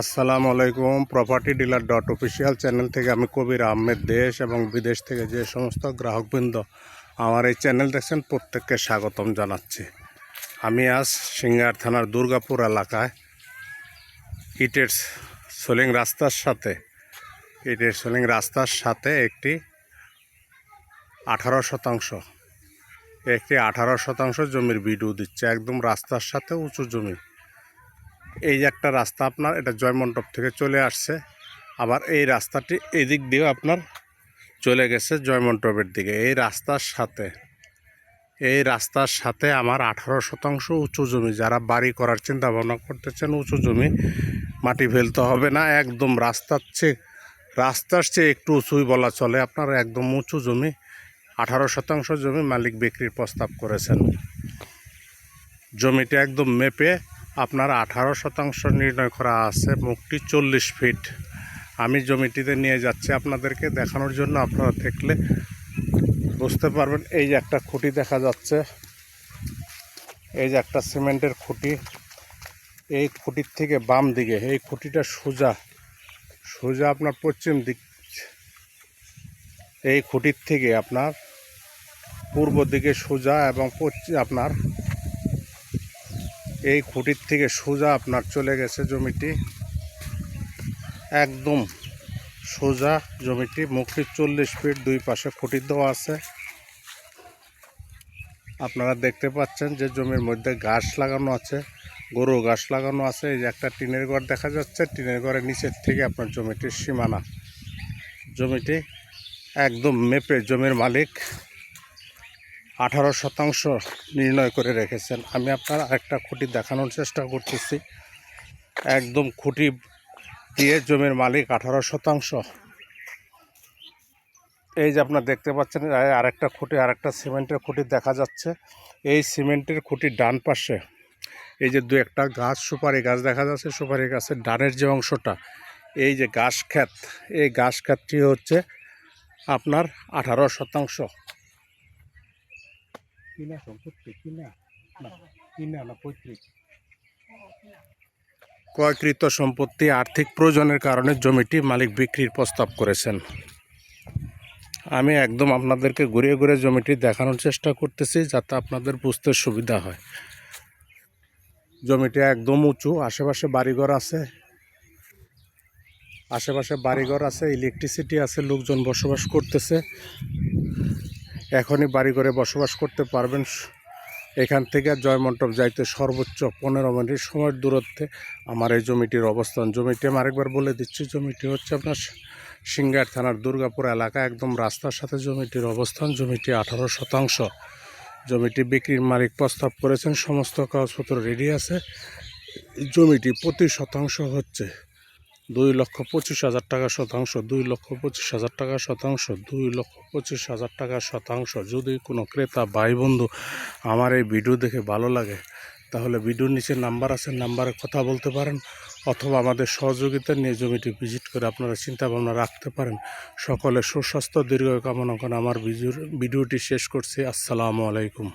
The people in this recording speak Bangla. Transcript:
আসসালামু আলাইকুম property dealer dot official channel থেকে আমি কবির আহমেদ, দেশ এবং বিদেশ থেকে যে সমস্ত গ্রাহকবৃন্দ আমার এই চ্যানেল দেখছেন, প্রত্যেককে স্বাগতম জানাচ্ছি। আমি আজ সিঙ্গার থানার দুর্গাপুর এলাকায় ইটের সোলিং রাস্তার সাথে, ইটের সোলিং রাস্তার সাথে একটি আঠারো শতাংশ, একটি আঠারো শতাংশ জমির ভিডিও দিচ্ছে। একদম রাস্তার সাথে উঁচু জমি। এই যে একটা রাস্তা আপনার, এটা জয়মণ্ডপ থেকে চলে আসছে। আবার এই রাস্তাটি এদিক দিয়েও আপনার চলে গেছে জয়মণ্ডপের দিকে। এই রাস্তার সাথে, এই রাস্তার সাথে আমার আঠারো শতাংশ উঁচু জমি, যারা বাড়ি করার চিন্তা ভাবনা করতেছেন, উঁচু জমি মাটি ফেলতে হবে না, একদম রাস্তার চেয়ে রাস্তার চেয়ে একটু উঁচুই বলা চলে। আপনার একদম উঁচু জমি, আঠারো শতাংশ জমি মালিক বিক্রির প্রস্তাব করেছেন। জমিটা একদম মেপে আপনার আঠারো শতাংশ নির্ণয় করা আছে, মুখটি চল্লিশ ফিট। আমি জমিটিতে নিয়ে যাচ্ছি আপনাদেরকে, দেখানোর জন্য আপনারা দেখলে বুঝতে পারবেন। এই যে একটা খুঁটি দেখা যাচ্ছে, এই যে একটা সিমেন্টের খুঁটি। এই খুঁটির থেকে বাম দিকে, এই খুঁটিটা সোজা সোজা আপনার পশ্চিম দিক। এই খুঁটির থেকে আপনার পূর্ব দিকে সোজা এবং আপনার এই খুঁটির থেকে সোজা আপনার চলে গেছে জমিটি। একদম সোজা জমিটি মুখটি চল্লিশ ফিট দুই পাশে খুঁটি দেওয়া আছে। আপনারা দেখতে পাচ্ছেন যে জমির মধ্যে ঘাস লাগানো আছে গরু ঘাস লাগানো আছে। এই যে একটা টিনের ঘর দেখা যাচ্ছে, টিনের ঘরের নিচের থেকে আপনার জমিটির সীমানা। জমিটি একদম মেপে জমির মালিক। আঠারো শতাংশ নির্ণয় করে রেখেছেন। আমি আপনার আরেকটা খুঁটি দেখানোর চেষ্টা করতেছি। একদম খুঁটি দিয়ে জমির মালিক আঠারো শতাংশ। এই যে আপনার দেখতে পাচ্ছেন আরেকটা খুঁটি, আরেকটা সিমেন্টের খুঁটি দেখা যাচ্ছে। এই সিমেন্টের খুঁটির ডান পাশে এই যে দু একটা গাছ, সুপারি গাছ দেখা যাচ্ছে। সুপারি গাছের ডানের যে অংশটা, এই যে ঘাস ক্ষেত, এই ঘাস খ্যাতটি হচ্ছে আপনার আঠারো শতাংশ। পৈতৃক। ক্রয়কৃত সম্পত্তি আর্থিক প্রয়োজনের কারণে জমিটি মালিক বিক্রির প্রস্তাব করেছেন। আমি একদম আপনাদেরকে ঘুরিয়ে ঘুরে জমিটি দেখানোর চেষ্টা করতেছি যাতে আপনাদের বুঝতে সুবিধা হয়। জমিটি একদম উঁচু, আশেপাশে বাড়িঘর আছে। আশেপাশে বাড়িঘর আছে, ইলেকট্রিসিটি আছে, লোকজন বসবাস করতেছে। এখনই বাড়ি করে বসবাস করতে পারবেন। এখান থেকে জয়মন্টপ যাইতে সর্বোচ্চ পনেরো মিনিট সময়ের দূরত্বে আমার এই জমিটির অবস্থান। জমিটি আমি আরেকবার বলে দিচ্ছি, জমিটি হচ্ছে আপনার সিঙ্গার থানার দুর্গাপুর এলাকা, একদম রাস্তার সাথে জমিটির অবস্থান। জমিটি আঠারো শতাংশ। জমিটি বিক্রির মালিক প্রস্তাব করেছেন, সমস্ত কাগজপত্র রেডি আছে। জমিটি প্রতি শতাংশ হচ্ছে দুই লক্ষ পঁচিশ হাজার টাকা শতাংশ, দুই লক্ষ পঁচিশ হাজার টাকা শতাংশ, দুই লক্ষ পঁচিশ হাজার টাকা শতাংশ। যদি কোনো ক্রেতা ভাই বন্ধু আমার এই ভিডিও দেখে ভালো লাগে, তাহলে ভিডিওর নিচে নাম্বার আছে, নাম্বারে কথা বলতে পারেন, অথবা আমাদের সহযোগিতা নিয়ে জমিটি ভিজিট করে আপনারা চিন্তা ভাবনা রাখতে পারেন। সকলে সুস্বাস্থ্য দীর্ঘ কামনা করে আমার ভিডিওটি শেষ করছি। আসসালামু আলাইকুম।